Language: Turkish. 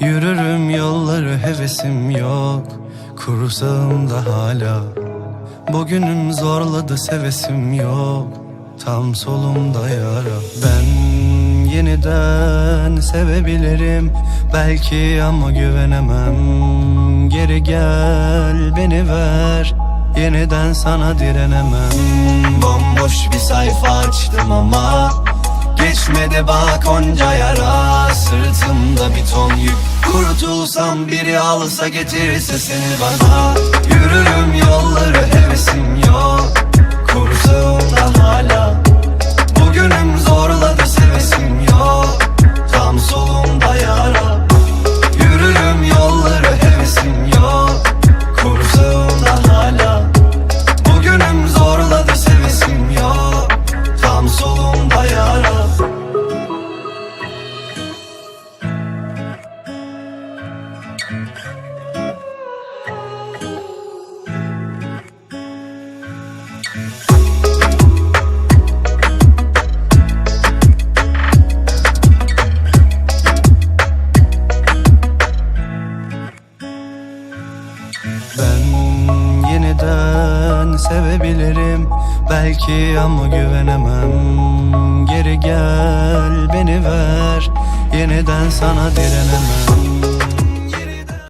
Yürürüm yolları hevesim yok. Kuru sağımda hala. Bugünüm zorladı sevesim yok. Tam solumda yara. Ben yeniden sevebilirim. Belki ama güvenemem. Geri gel beni ver Yeniden sana direnemem. Bomboş bir sayfa açtım ama Geçmedi bak onca yara. Sırtımda bir ton yük. Kurtulsam biri alsa getirirse seni bana. Yürürüm yolları hevesim yok Ben yeniden sevebilirim. Belki ama güvenemem. Geri gel beni ver. Yeniden sana direnemem